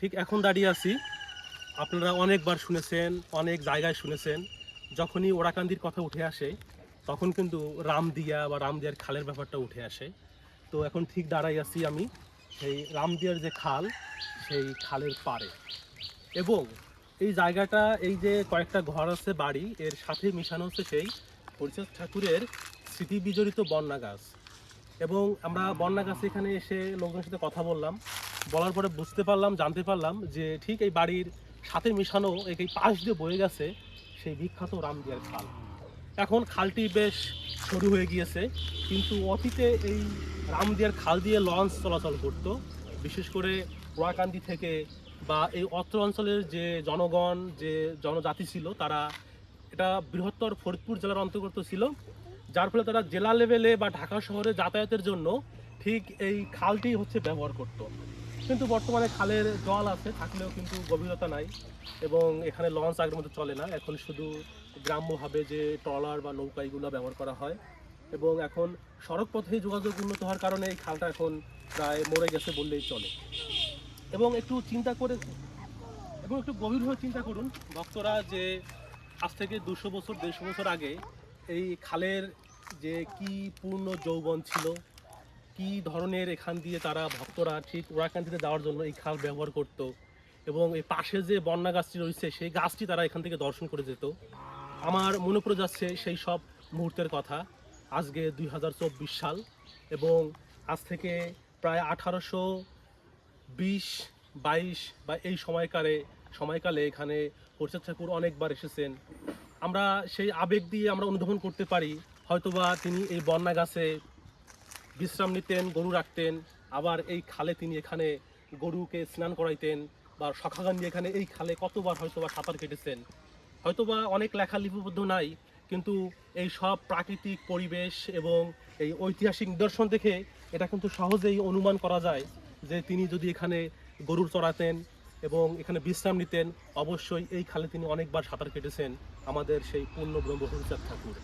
ঠিক এখন দাঁড়িয়ে আছি। আপনারা অনেকবার শুনেছেন, অনেক জায়গায় শুনেছেন, যখনই ওরাকান্দির কথা উঠে আসে, তখন কিন্তু রামদিয়া বা রামদিয়ার খালের ব্যাপারটা উঠে আসে। তো এখন ঠিক দাঁড়াই আছি আমি, সেই রামদিয়ার যে খাল, সেই খালের পাড়ে। এবং এই জায়গাটা, এই যে কয়েকটা ঘর আছে বাড়ি, এর সাথে মিশানো হচ্ছে সেই হরিচাঁদ ঠাকুরের স্মৃতি বিজড়িত বন্যা গাছ। এবং আমরা বন্যা গাছে এখানে এসে লোকজনের সাথে কথা বললাম। বলার পরে বুঝতে পারলাম, জানতে পারলাম যে ঠিক এই বাড়ির সাথে মিশানো এই পাশ দিয়ে বয়ে গেছে সেই বিখ্যাত রামদিয়ার খাল। এখন খালটি বেশ সরু হয়ে গিয়েছে, কিন্তু অতীতে এই রামদিয়ার খাল দিয়ে লঞ্চ চলাচল করত। বিশেষ করে ওয়াকান্দি থেকে বা এই অত্র অঞ্চলের যে জনগণ, যে জনজাতি ছিল, তারা এটা বৃহত্তর ফরিদপুর জেলার অন্তর্গত ছিল, যার ফলে তারা জেলা লেভেলে বা ঢাকা শহরে যাতায়াতের জন্য ঠিক এই খালটি হচ্ছে ব্যবহার করত। কিন্তু বর্তমানে খালের জল আছে, থাকলেও কিন্তু গভীরতা নাই এবং এখানে লঞ্চ আগের মতো চলে না। এখন শুধু গ্রাম্যভাবে যে ট্রলার বা নৌকা এগুলো ব্যবহার করা হয় এবং এখন সড়ক পথে যোগাযোগ উন্নত হওয়ার কারণে এই খালটা এখন প্রায় মরে গেছে বললেই চলে। এবং একটু চিন্তা করে এবং একটু গভীরভাবে চিন্তা করুন, ভক্তরা যে আজ থেকে দুশো বছর, দেড়শো বছর আগে এই খালের যে কি পূর্ণ যৌবন ছিল কি ধরনের এখান দিয়ে তারা ভক্তরা, ঠিক ওরাকান্দিতে যাওয়ার জন্য এই খাল ব্যবহার করত? এবং এই পাশে যে বন্যা গাছটি রয়েছে, সেই গাছটি তারা এখান থেকে দর্শন করে যেত। আমার মনে পড়ে যাচ্ছে সেই সব মুহূর্তের কথা। আজকে দুই হাজার চব্বিশ সাল এবং আজ থেকে প্রায় আঠারোশো বিশ, বাইশ বা এই সময়কালে সময়কালে এখানে হরিচাঁদ ঠাকুর অনেকবার এসেছেন। আমরা সেই আবেগ দিয়ে আমরা অনুধাবন করতে পারি। হয়তোবা তিনি এই বন্যা গাছে বিশ্রাম নিতেন, গরু রাখতেন, আবার এই খালে তিনি এখানে গরুকে স্নান করাইতেন বা সখাগান দিয়ে এখানে এই খালে কতবার হয়তোবা সাঁতার কেটেছেন হয়তোবা অনেক লেখা লিপিবদ্ধ নাই, কিন্তু এই সব প্রাকৃতিক পরিবেশ এবং এই ঐতিহাসিক নিদর্শন দেখে এটা কিন্তু সহজেই অনুমান করা যায় যে তিনি যদি এখানে গরুর চড়াতেন এবং এখানে বিশ্রাম নিতেন, অবশ্যই এই খালে তিনি অনেকবার সাঁতার কেটেছেন। আমাদের সেই পূর্ণ ব্রহ্ম হরিচাঁদ ঠাকুর।